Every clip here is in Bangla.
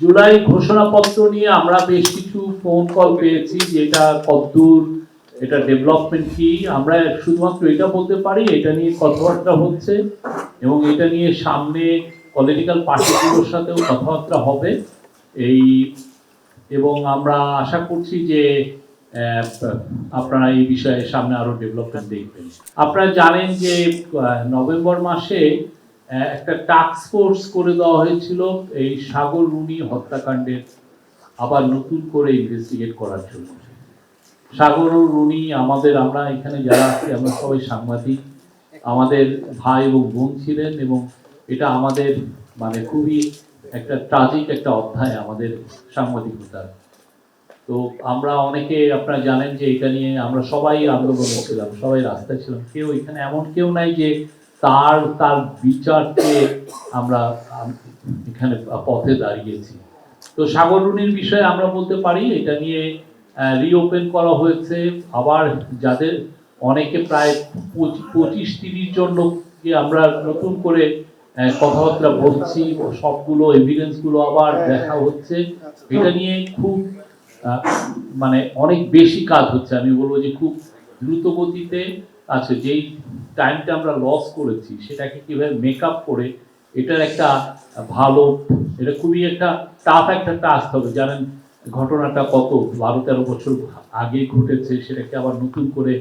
জুলাই ঘোষণাপত্র নিয়ে আমরা বেশ কিছু ফোন কল পেয়েছি, যেটা কতদূর এটা ডেভেলপমেন্ট কি আমরা শুধুমাত্র এটা বলতে পারি, এটা নিয়ে কথাবার্তা হচ্ছে এবং এটা নিয়ে সামনে পলিটিক্যাল পার্টিগুলোর সাথেও কথাবার্তা হবে। এই, এবং আমরা আশা করছি যে আপনারা এই বিষয়ে সামনে আরও ডেভেলপমেন্ট দেখবেন। আপনারা জানেন যে নভেম্বর মাসে একটা টাস্ক ফোর্স করে দেওয়া হয়েছিল এই সাগর রুনি হত্যাকাণ্ডের আবার নতুন করে ইনভেস্টিগেট করার জন্য। সাগর রুনি, আমাদের আমরা এখানে যারা আছি, আমরা সবাই সাংবাদিক। আমাদের ভাই এবং বোন ছিলেন এবং এটা আমাদের মানে খুবই একটা ট্রাজিক একটা অধ্যায় আমাদের সাংবাদিকতার। তো আমরা অনেকে আপনারা জানেন যে এটা নিয়ে আমরা সবাই আন্দোলনে ছিলাম, সবাই রাস্তায় ছিলাম। কেউ এখানে এমন কেউ নাই যে তার তার বিচারকে আমরা এখানে পথে দাঁড়িয়েছি। তো সাগররুনির বিষয়ে আমরা বলতে পারি এটা নিয়ে রিওপেন করা হয়েছে। আবার যাদের অনেকে প্রায় পঁচিশ তিরিশ জন লোককে আমরা নতুন করে কথাবার্তা বলছি সবগুলো এভিডেন্সগুলো আবার দেখা হচ্ছে। এটা নিয়ে খুব মানে অনেক বেশি কাজ হচ্ছে। আমি বলব যে খুব দ্রুত গতিতে আছে। যেই টাইমটা আমরা লস করেছি, সেটাকে কীভাবে মেক আপ করে, এটার একটা ভালো, এটা খুবই একটা টাফ একটা টাস্ক হবে। জানেন, ঘটনাটা কত? বারো তেরো বছর আগে ঘটেছে, সেটাকে আবার নতুন করে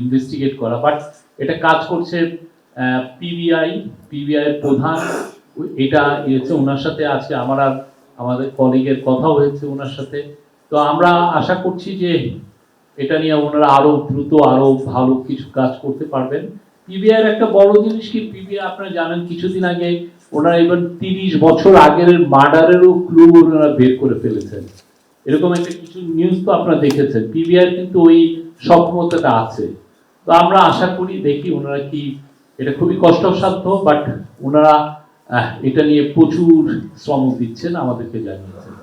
ইনভেস্টিগেট করা। বাট এটা কাজ করছে পিবিআই পিবিআই প্রধান। এটা ইয়েছে ওনার সাথে আজকে আমার আর আমাদের কলিগের কথা হয়েছে ওনার সাথে। তো আমরা আশা করছি যে এটা নিয়ে ওনারা আরও দ্রুত আরও ভালো কিছু কাজ করতে পারবেন। পিবিআই এর একটা বড় জিনিস কি? পিবিআই আপনারা জানেন, কিছুদিন আগে ওনারা এবার তিরিশ বছর আগের মার্ডারেরও ক্লু ওনারা বের করে ফেলেছেন। এরকম একটা কিছু নিউজ তো আপনারা দেখেছেন। পিবিআই কিন্তু ওই সক্ষমতাটা আছে। তো আমরা আশা করি, দেখি ওনারা কি, এটা খুবই কষ্টসাধ্য বাট ওনারা এটা নিয়ে প্রচুর শ্রম দিচ্ছেন, আমাদেরকে জানিয়েছেন।